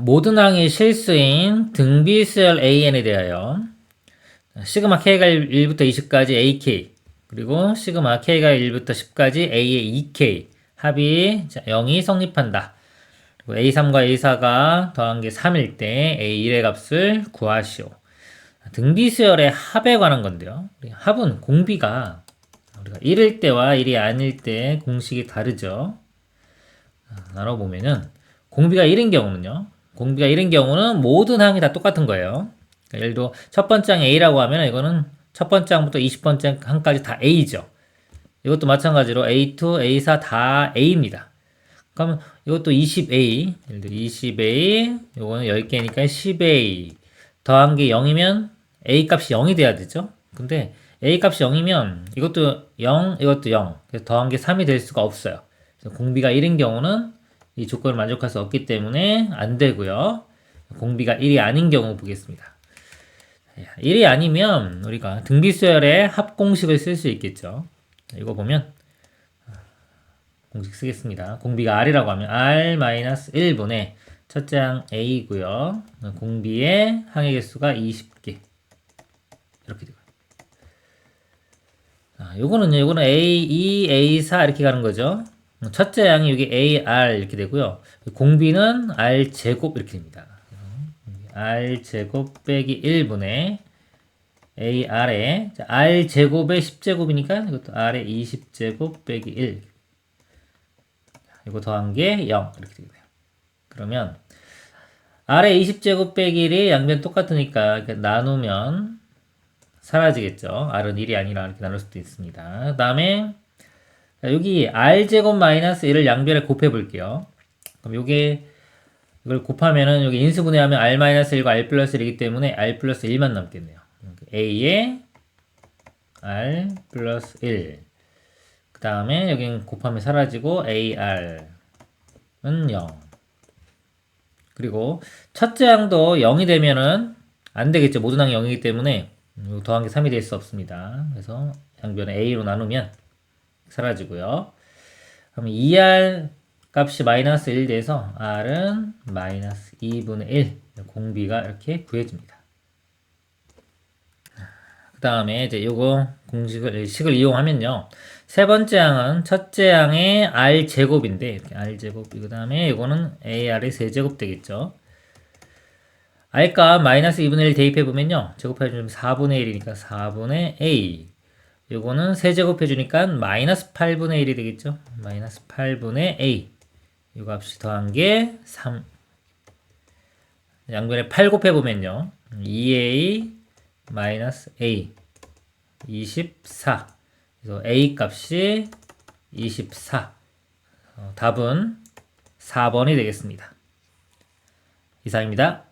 모든 항의 실수인 등비수열 AN에 대하여 시그마 K가 1부터 20까지 AK 그리고 시그마 K가 1부터 10까지 A의 2K 합이 0이 성립한다. 그리고 A3과 A4가 더한 게 3일 때 A1의 값을 구하시오. 등비수열의 합에 관한 건데요. 합은 공비가 우리가 1일 때와 1이 아닐 때 공식이 다르죠. 나눠보면은 공비가 1인 경우는요. 공비가 1인 경우는 모든 항이 다 똑같은 거예요. 그러니까 예를 들어 첫 번째 항 A라고 하면 이거는 첫 번째 항부터 20번째 항까지 다 A죠. 이것도 마찬가지로 A2, A4 다 A입니다. 그러면 이것도 20A, 예를 들어 20A, 요거는 10개니까 10A. 더한 게 0이면 A 값이 0이 돼야 되죠. 근데 A 값이 0이면 이것도 0, 이것도 0. 그래서 더한 게 3이 될 수가 없어요. 공비가 1인 경우는 이 조건을 만족할 수 없기 때문에 안 되고요. 공비가 1이 아닌 경우 보겠습니다. 1이 아니면 우리가 등비수열의 합공식을 쓸 수 있겠죠. 이거 보면 공식 쓰겠습니다. 공비가 R이라고 하면 R-1분의 첫째 항 A고요. 공비의 항의 개수가 20개. 이렇게 되고요. 아, 요거는요. 요거는 A2, A4 이렇게 가는 거죠. 첫째 항이 여기 AR 이렇게 되고요. 공비는 R 제곱 이렇게 됩니다. R 제곱 빼기 1분의 AR에 R 제곱의 10제곱이니까 이것도 R의 20제곱 빼기 1 이거 더한 게 0 이렇게 되고요. 그러면 R의 20제곱 빼기 1이 양변 똑같으니까 나누면 사라지겠죠. R은 1이 아니라 이렇게 나눌 수도 있습니다. 그 다음에 여기 r제곱 마이너스 1을 양변에 곱해 볼게요. 그럼 요게 이걸 곱하면은 여기 인수분해하면 r 마이너스 1과 r 플러스 1이기 때문에 r 플러스 1만 남겠네요. a에 r 플러스 1. 그 다음에 여긴 곱하면 사라지고 ar은 0. 그리고 첫째 항도 0이 되면은 안 되겠죠. 모든 항이 0이기 때문에 더한 게 3이 될 수 없습니다. 그래서 양변에 a로 나누면 사라지고요. 그럼 2r 값이 마이너스 1 돼서 r은 마이너스 2분의 1 공비가 이렇게 구해집니다. 그 다음에 이제 요거 공식을 식을 이용하면요. 세 번째 항은 첫째 항의 r 제곱인데 이렇게 r 제곱 그 다음에 이거는 ar의 세제곱 되겠죠. r값 마이너스 2분의 1 대입해 보면요. 제곱해 주면 4분의 1이니까 4분의 a 요거는 세제곱 해주니까 마이너스 8분의 1이 되겠죠. 마이너스 8분의 a. 요 값이 더한 게 3. 양변에 8 곱해보면요. 2a 마이너스 a. 24. 그래서 a 값이 24. 어, 답은 4번이 되겠습니다. 이상입니다.